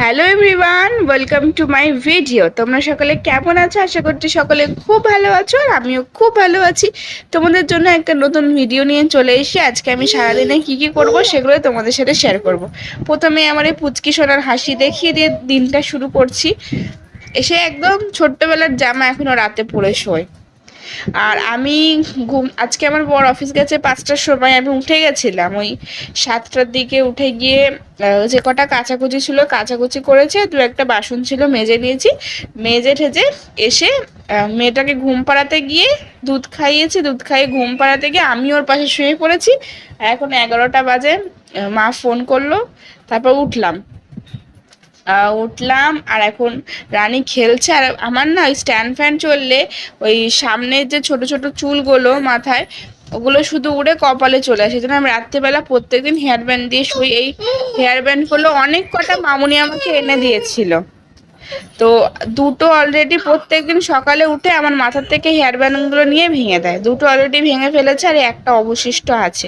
Hello everyone welcome to my video তোমরা সকলে কেমন আছো? আশা করছি সকলে খুব ভালো আছো আর আমিও খুব ভালো আছি। তোমাদের জন্য একটা নতুন ভিডিও নিয়ে চলে এসে আজকে আমি সারাদিনে কি কি করব সেগুলো তোমাদের সাথে শেয়ার করব। প্রথমে আমার এই পুচকি সোনার হাসি দেখিয়ে দিয়ে দিনটা শুরু করছি। এসে একদম ছোট্টবেলার জামা এখনও রাতে পরে শোয়। আর আমি ঘুম, আজকে আমার বড় অফিস গেছে পাঁচটার সময়, আমি উঠে গেছিলাম। ওই সাতটার দিকে উঠে গিয়ে যে কটা কাচাকুচি ছিল, কাচাকুচি করেছে, দু একটা বাসন ছিল মেজে নিয়েছি। মেজে ঠেজে এসে মেয়েটাকে ঘুম পাড়াতে গিয়ে দুধ খাইয়েছি, দুধ খাইয়ে ঘুম পাড়াতে গিয়ে আমি ওর পাশে শুয়ে পড়েছি। এখন এগারোটা বাজে মা ফোন করল, তারপর উঠলাম। উঠলাম আর এখন রানী খেলছে। আর আমার না ওই স্ট্যান্ড ফ্যান চললে ওই সামনের যে ছোট ছোট চুলগুলো মাথায়, ওগুলো শুধু উড়ে কপালে চলে আসে। যেন আমি রাত্রেবেলা প্রত্যেকদিন হেয়ার ব্যান্ড দিয়ে শুই। এই হেয়ার ব্যান্ডগুলো অনেক কটা মামুনি আমাকে এনে দিয়েছিল। তো দুটো অলরেডি প্রত্যেকদিন সকালে উঠে আমার মাথার থেকে হেয়ার ব্যান্ডগুলো নিয়ে ভেঙে দেয়। দুটো অলরেডি ভেঙে ফেলেছে আর একটা অবশিষ্ট আছে।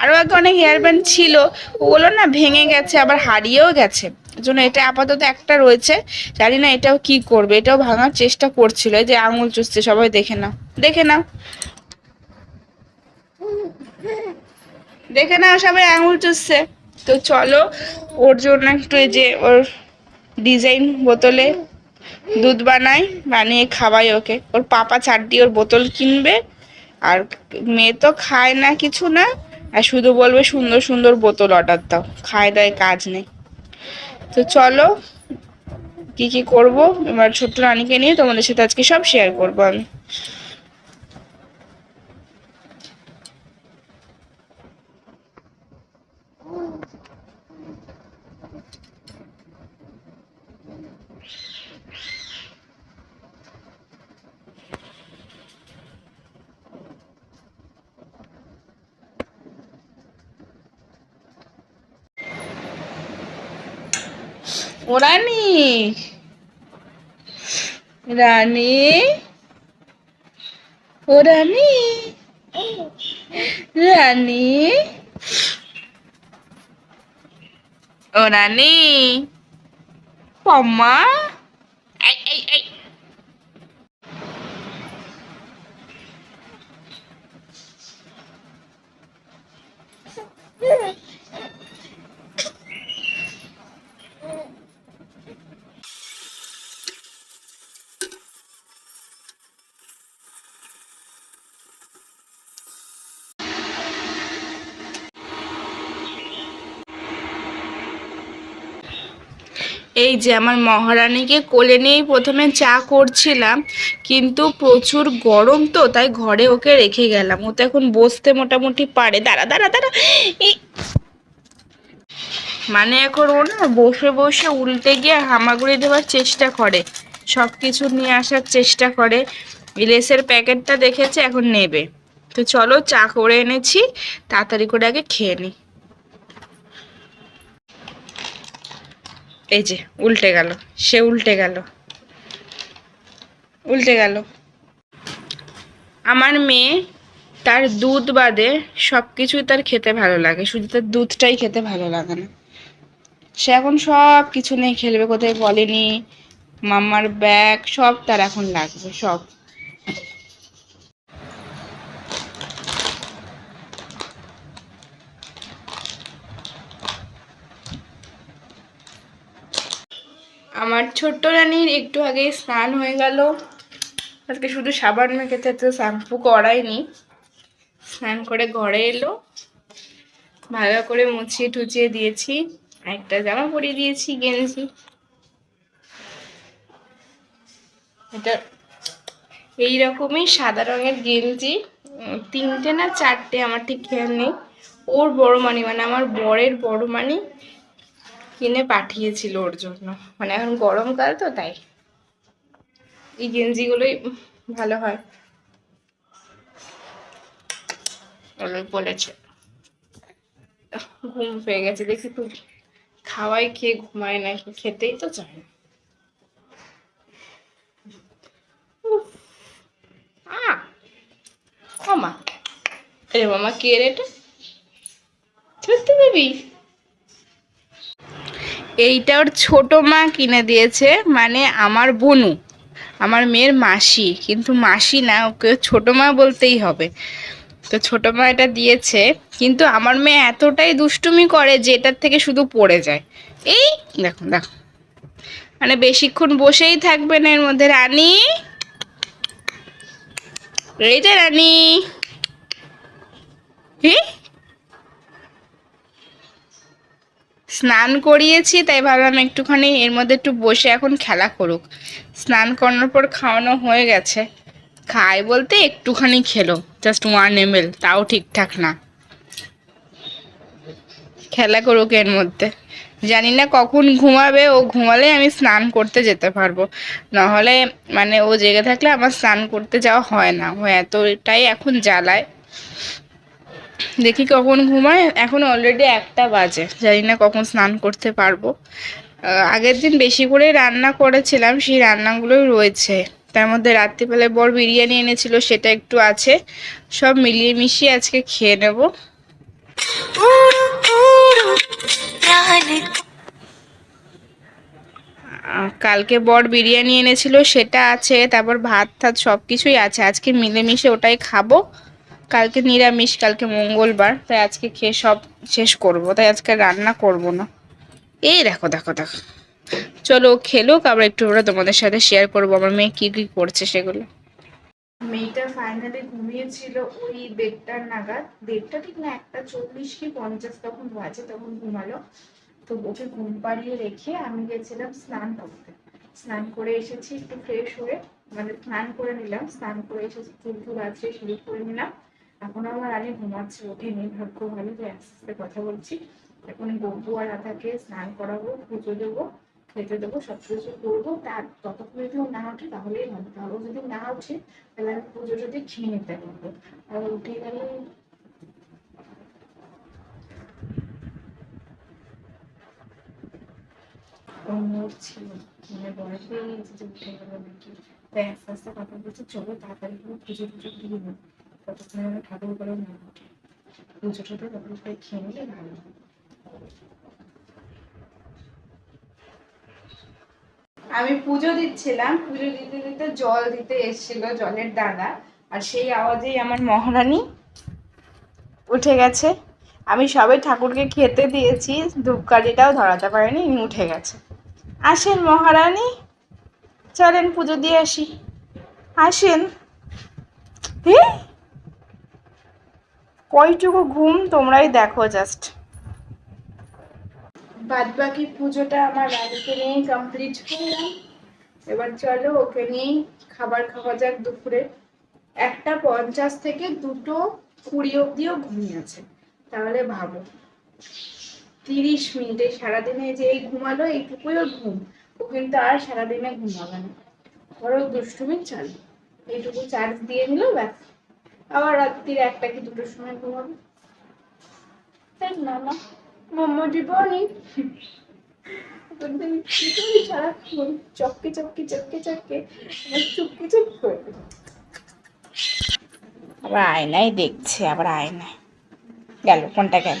আরও আগে অনেক হেয়ার ব্যান্ড ছিল, ওগুলো না ভেঙে গেছে, আবার হারিয়েও গেছে। জন্য এটা আপাতত একটা রয়েছে। জানি না এটাও কি করবে, এটাও ভাঙার চেষ্টা করছিল। যে আঙুল চুষছে, সবাই দেখে নাও। দেখে নাও। দেখে নাও সবাই আঙুল চুষছে। তো চলো, ওর জন্য একটু এই যে ওর ডিজাইন বোতলে দুধ বানাই বানিয়ে খাওয়াই ওকে। ওর পাপা চার দিয়ে ওর বোতল কিনবে, আর মেয়ে তো খায় না কিছু না, আর শুধু বলবে, সুন্দর সুন্দর বোতল অর্ডার দাও। খায় দায়, কাজ নেই। তো চলো, কি কি করব? এবার ছোট্ট রানীকে নিয়ে তোমাদের সাথে আজকে সব শেয়ার করব আমি। রানী রানী ও রানী রানী ও রানী পম্মা এই এই এই এই যে আমার মহারানীকে কোলে নিয়েই প্রথমে চা করছিলাম, কিন্তু প্রচুর গরম তো, তাই ঘরে ওকে রেখে গেলাম। ও তো এখন বসতে মোটামুটি পারে। দাঁড়া দাঁড়া দাঁড়া। মানে এখন ও না বসে বসে উল্টে গিয়ে হামাগুড়ি দেওয়ার চেষ্টা করে। সব কিছু নিয়ে আসার চেষ্টা করে। এই লেসের প্যাকেটটা দেখেছে, এখন নেবে। তো চলো চা করে এনেছি। তাড়াতাড়ি করে আগে খেয়ে নিই এই যে, উল্টে গেল। সে উল্টে গেল। উল্টে গেল। আমার মেয়ে তার দুধ বাদে সব কিছুই তার খেতে ভালো লাগে। শুধু তার দুধটাই খেতে ভালো লাগে না। সে এখন সব কিছু নিয়ে খেলবে, কোথায় বলেনি মাম্মার ব্যাগ সব তার এখন লাগবে, সব। আমার ছোট্ট রানীর একটু আগে স্নান হয়ে গেল। আজকে শুধু সাবান মেখেছে, তো শ্যাম্পু করাইনি। স্নান করে ঘরে এলো। ভালো করে মুছিয়ে টুচিয়ে দিয়েছি। একটা জামা পরিয়ে দিয়েছি, গেঞ্জি। এটা এইরকমই সাদা রঙের গেঞ্জি। তিনটে না চারটে, আমার ঠিক খেয়াল নেই। ওর বড় মানি মানে আমার বরের বড় মানি। কিনে পাঠিয়েছিল ওর জন্য। মানে এখন গরমকাল তো, তাই। এই গেঞ্জিগুলোই ভালো হয়। বলেছে, ঘুম পেয়ে গেছে। দেখি তুই খাওয়াই খেয়ে ঘুমায় না খেতেই তো চায় না। মামা কে রে এটা? সত্যি বেবি এইটা ওর ছোট মা কিনে দিয়েছে মানে আমার বনু। আমার মেয়ের মাসি, কিন্তু মাসি না, ওকে ছোট মা বলতেই হবে। তো ছোট মা এটা দিয়েছে, কিন্তু আমার মেয়ে এতটাই দুষ্টুমি করে যে এটার থেকে শুধু পড়ে যায়। এই দেখো দেখো। মানে বেশিক্ষণ বসেই থাকবে না এর মধ্যে রানী। এই যে রানী। কি স্নান করিয়েছি, তাই ভাবলাম একটুখানি এর মধ্যে একটু বসে এখন খেলা করুক। স্নান করানোর পর খাওয়ানো হয়ে গেছে। খায় বলতে একটুখানি খেলো জাস্ট ওয়ান এম তাও ঠিকঠাক না। খেলা করুক এর মধ্যে। জানি না কখন ঘুমাবে, ও ঘুমালে আমি স্নান করতে যেতে পারব। নাহলে মানে ও জেগে থাকলে আমার স্নান করতে যাওয়া হয় না, ও এতটাই এখন জ্বালায়। দেখি কখন ঘুমায়। এখন অলরেডি একটা বাজে। জানি না কখন স্নান করতে পারব। আগের দিন বেশি করে রান্না করেছিলাম, সেই রান্নাগুলোই রয়েছে। তার মধ্যে রাত্রিবেলায় বড় বিরিয়ানি এনেছিল, সেটা একটু আছে। সব মিলিয়ে মিশিয়ে আজকে খেয়ে নেব। কালকে বড় বিরিয়ানি এনেছিল, সেটা আছে। তারপর ভাত টাত সব কিছুই আছে। আজকে মিলেমিশে ওটাই খাব। কালকে নিরামিষ, কালকে মঙ্গলবার, তাই আজকে খেয়ে সব শেষ করব, তাই আজকে রান্না করব না। এই দেখো দেখো দেখো। চলো খেলুক আবার একটু ওরা তোমাদের সাথে শেয়ার করব, আমার মেয়ে কী কী করছে সেগুলো। মেয়েটা ফাইনালি ঘুমিয়েছিল ওই দেড়টার নাগাদ। দেড়টা ঠিক না, একটা চল্লিশ কি পঞ্চাশ তখন বাজে, তখন ঘুমালো। তো ওকে ঘুম পাড়িয়ে রেখে আমি গেছিলাম স্নান করতে। স্নান করে এসেছি, একটু ফ্রেশ হয়ে মানে স্নান করে নিলাম, স্নান করে এসেছি চুল টুল আছে শুরু করে নিলাম। এখন আমার আগে ঘুমাচ্ছে ওঠেনি ভাগ্য ভালো যে আস্তে আস্তে কথা বলছি। এখন গব্বু আর আধাকে স্নান করাবো, পুজো দেবো, খেতে দেবো সব কিছু করব। তার ততক্ষণ যদি ও না ওঠে, তাহলেই ভালো তাহলে যদি না ওঠে, তাহলে আমি পুজো যদি খেয়ে নিতে পারব। আর উঠে গেলে। মরছিল মানে উঠে তাই আস্তে আস্তে কথা বলছে, চলো তাড়াতাড়ি করে পুজো টুজো দিয়ে ততক্ষণে ঠাকুর করে পুজো টুজো তারপরে করে খেয়ে নিলে ভালো আমি পুজো দিচ্ছিলাম। পুজো দিতে দিতে জল দিতে এসেছিল জলের দাদা আর সেই আওয়াজেই আমার মহারানী উঠে গেছে। আমি সবে ঠাকুরকে খেতে দিয়েছি। ধূপকাঠিটাও ধরাতে পারিনি উঠে গেছে। আসেন মহারানী। চলেন পুজো দিয়ে আসি। আসেন। হে? কয়টুকু ঘুম তোমরাই দেখো জাস্ট বাদ বাকি পুজোটা আমার রানীকে নিয়ে কমপ্লিট করলাম। এবার চলো ওকে নিয়েই খাবার খাওয়া যাক দুপুরে। একটা পঞ্চাশ থেকে দুটো কুড়ি অব্দিও ঘুমিয়েছে তাহলে ভাবো, তিরিশ মিনিটে সারাদিনে যে এই ঘুমালো, এইটুকুই ওর ঘুম। ও কিন্তু আর সারাদিনে ঘুমাবে না। বড় দুষ্টুমি চালু। এইটুকু চার্জ দিয়ে নিল, ব্যাস। আবার রাত্রির একটা কি দুটোর সময় ঘুমাবে। তাই না না মোমো সারাক্ষণ চুপকে চুপ আবার আয়নায় দেখছে আবার আয়নায়। গেল কোনটা গেল?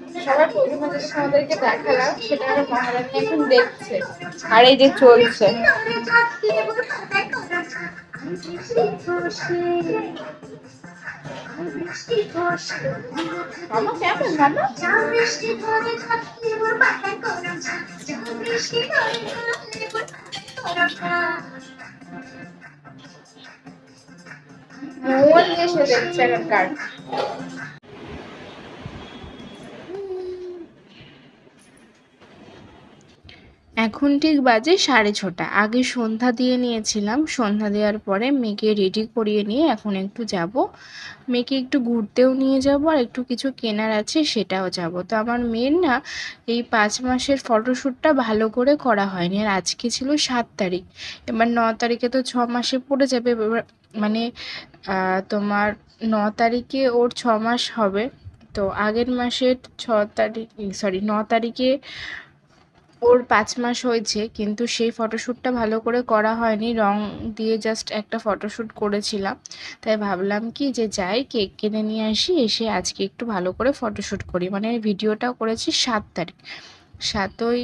সবার প্রথমে দেখালাম সেটা আমার মহারানী এখন দেখছে। আর এই যে চলছে। মামা কেমন মামা? মন দেখছে এখনকার। এখন ঠিক বাজে সাড়ে ছটা। আগে সন্ধ্যা দিয়ে নিয়েছিলাম। সন্ধ্যা দেওয়ার পরে মেয়েকে রেডি করিয়ে নিয়ে এখন একটু যাব। মেয়েকে একটু ঘুরতেও নিয়ে যাব আর একটু কিছু কেনার আছে সেটাও যাব। তো আমার মেয়ের না এই পাঁচ মাসের ফটোশ্যুটটা ভালো করে করা হয়নি আর আজকে ছিল সাত তারিখ। এবার ন তারিখে তো ছ মাসে পড়ে যাবে। এবার মানে তোমার ন তারিখে ওর ছ মাস হবে। তো আগের মাসের ছ তারিখ সরি ন তারিখে ওর পাঁচ মাস হয়েছে, কিন্তু সেই ফটোশ্যুটটা ভালো করে করা হয়নি। রং দিয়ে জাস্ট একটা ফটোশ্যুট করেছিলাম। তাই ভাবলাম কি যে যাই, কেক কিনে নিয়ে আসি, এসে আজকে একটু ভালো করে ফটোশ্যুট করি। মানে ভিডিওটা করেছি সাত তারিখ। সাতই,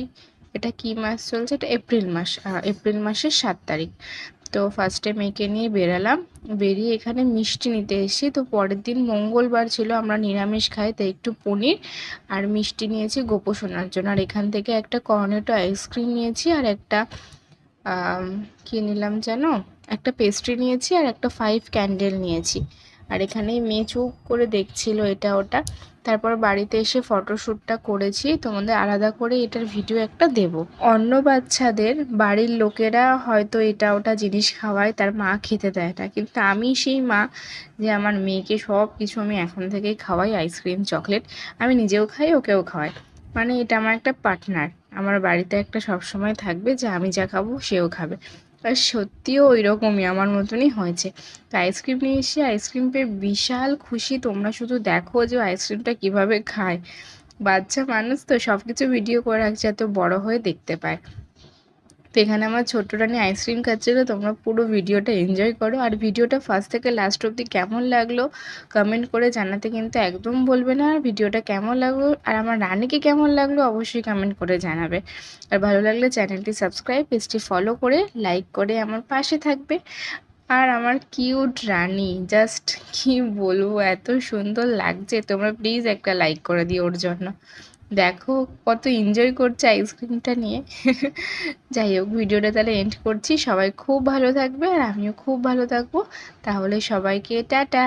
এটা কি মাস চলছে? এটা এপ্রিল মাস এপ্রিল মাসের সাত তারিখ। তো ফার্স্টে মেয়েকে নিয়ে বেরালাম। বেরিয়ে এখানে মিষ্টি নিতে এসেছি। তো পরের দিন মঙ্গলবার ছিল, আমরা নিরামিষ খাই, তাই একটু পনির আর মিষ্টি নিয়েছি গোপোষণার জন্য। আর এখান থেকে একটা কর্নেটো আইসক্রিম নিয়েছি আর একটা কী নিলাম যেন? একটা পেস্ট্রি নিয়েছি আর একটা ফাইভ ক্যান্ডেল নিয়েছি। আর এখানেই মেয়ে চুপ করে দেখছিল এটা ওটা। তারপর বাড়িতে এসে ফটোশ্যুটটা করেছি, তোমাদের আলাদা করে এটার ভিডিও একটা দেব। অন্য বাচ্চাদের বাড়ির লোকেরা হয়তো এটা ওটা জিনিস খাওয়ায়, তার মা খেতে দেয় না। কিন্তু আমি সেই মা যে আমার মেয়েকে সব কিছু আমি এখন থেকেই খাওয়াই, আইসক্রিম, চকলেট, আমি নিজেও খাই, ওকেও খাওয়াই। মানে এটা আমার একটা পার্টনার। আমার বাড়িতে একটা সবসময় থাকবে যে আমি যা খাব সেও খাবে। আর সত্যিও ওই রকমই আমার মতনই হয়েছে। তো আইসক্রিম নিয়ে এসে আইসক্রিম পেয়ে বিশাল খুশি। তোমরা শুধু দেখো যে আইসক্রিমটা কীভাবে খায়। বাচ্চা মানুষ তো সব কিছু ভিডিও করে রাখছে, এত বড় হয়ে দেখতে পায়। তো এখানে আমার ছোট্ট রানী আইসক্রিম খাচ্ছিলো, তোমরা পুরো ভিডিওটা এনজয় করো। আর ভিডিওটা ফার্স্ট থেকে লাস্ট অবধি কেমন লাগল কমেন্ট করে জানাতে কিন্তু একদম বলবে না। আর ভিডিওটা কেমন লাগল আর আমার রানীকে কেমন লাগল অবশ্যই কমেন্ট করে জানাবে। আর ভালো লাগলে চ্যানেলটি সাবস্ক্রাইব পেজটি ফলো করে লাইক করে আমার পাশে থাকবে। আর আমার কিউট রানী জাস্ট কি বলব, এত সুন্দর লাগছে। তোমরা প্লিজ একটা লাইক করে দিও ওর জন্য। দেখো কত এনজয় করছে আইসক্রিমটা নিয়ে। যাই হোক ভিডিওটা তাহলে এন্ড করছি। সবাই খুব ভালো থাকবে আর আমিও খুব ভালো থাকব। তাহলে সবাইকে টাটা!